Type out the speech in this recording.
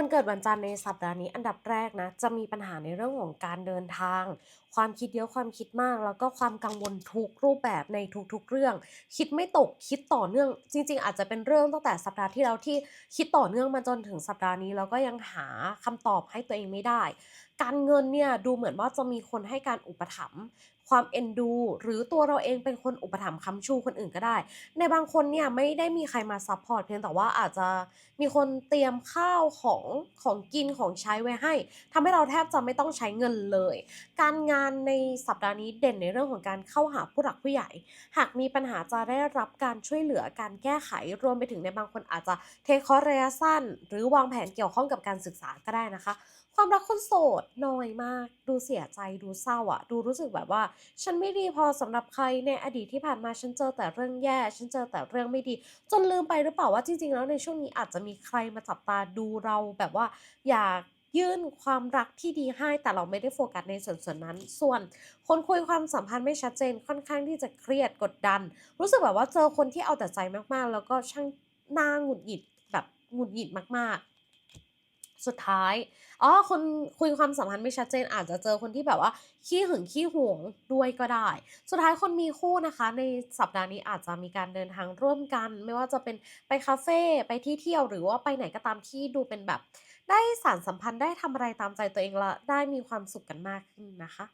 คนเกิดวันจันทร์ในสัปดาห์นี้อันดับแรกนะจะมีปัญหาในเรื่องของการเดินทาง ความคิดเยอะความคิดมาก แล้วก็ความกังวลทุกรูปแบบในทุกๆเรื่อง คิดไม่ตกคิดต่อเนื่อง จริง ๆ อาจจะเป็นเรื่องตั้งแต่สัปดาห์ที่แล้วที่คิดต่อเนื่องมาจนถึงสัปดาห์นี้แล้วก็ยังหาคำตอบให้ตัวเองไม่ได้ การเงินเนี่ยดูเหมือนว่าจะมีคนให้การอุปถัมภ์ความเอ็นดู หรือตัวเราเองเป็นคนอุปถัมภ์ค้ำชูคนอื่นก็ได้ ในบางคนเนี่ยไม่ได้มีใครมาซัปพอร์ตเพียงแต่ว่าอาจจะมีคนเตรียมข้าวของของกินของใช้ไว้ให้ทำให้เราแทบจะไม่ต้องใช้เงินเลย การงานในสัปดาห์นี้เด่นในเรื่องของการเข้าหาผู้หลักผู้ใหญ่ หากมีปัญหาจะได้รับการช่วยเหลือการแก้ไขรวมไปถึงในบางคนอาจจะเทคคอร์ระยะสั้น หรือวางแผนเกี่ยวข้องกับการศึกษาก็ได้นะคะ ความรักคนโสดน้อยมาก ดูเสียใจดูเศร้าอะดูรู้สึกแบบว่า ฉันไม่ดีพอสำหรับใครในอดีตที่ผ่านมาฉันเจอแต่เรื่องแย่ ฉันเจอแต่เรื่องไม่ดี จนลืมไปหรือเปล่าว่าจริงๆแล้วในช่วงนี้อาจจะมีใครมาจับตาดูเราแบบว่าอยากยื่นความรักที่ดีให้แต่เราไม่ได้โฟกัสในส่วนส่วนนั้น ส่วน คนคุยความสัมพันธ์ไม่ชัดเจนค่อนข้างที่จะเครียดกดดัน รู้สึกแบบว่าเจอคนที่เอาแต่ใจมากๆ แล้วก็ช่างน่าหงุดหงิดแบบหงุดหงิดมากๆ สุดท้ายอ๋อคนคุยความสัมพันธ์ไม่ชัดเจนอาจจะเจอคนที่แบบว่า ขี้หึงขี้หวงด้วยก็ได้ สุดท้ายคนมีคู่นะคะ ในสัปดาห์นี้อาจจะมีการเดินทางร่วมกัน ไม่ว่าจะเป็นไปคาเฟ่ไปที่เที่ยวหรือว่าไปไหนก็ตามที่ดูเป็นแบบ ได้สารสัมพันธ์ได้ทำอะไรตามใจตัวเองและได้มีความสุขกันมากขึ้นนะคะ